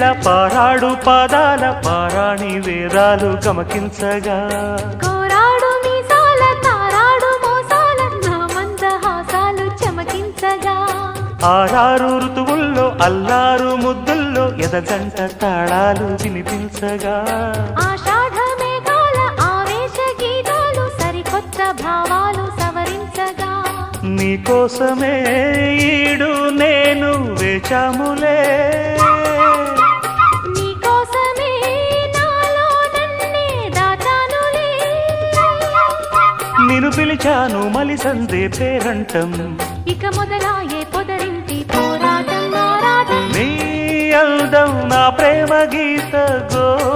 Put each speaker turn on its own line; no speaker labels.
పెళ్ళిళ్ళ పారాడు పాదాల పారాణి వేదాలు గమకించగా.
కోరాడు మీసాల తారాడు మోసాల నా మందహాసాలు చమకించగా.
ఆరారు ఋతువుల్లో అల్లారు ముద్దుల్లో ఎదజంట తాళాలు వినిపించగా.
ఆషాఢ మేఘాల ఆవేశ గీతాలు సరికొత్త భావాలు సవరించగా.
నీకోసమే ఈడు నేను వేచాములే.
నిన్ను
పిలిచాను మలిసందే పేరంటం.
ఇక మొదలాయే పొదరింటి పోరాటం
నీ అందం నా ప్రేమ గీత గోవిందం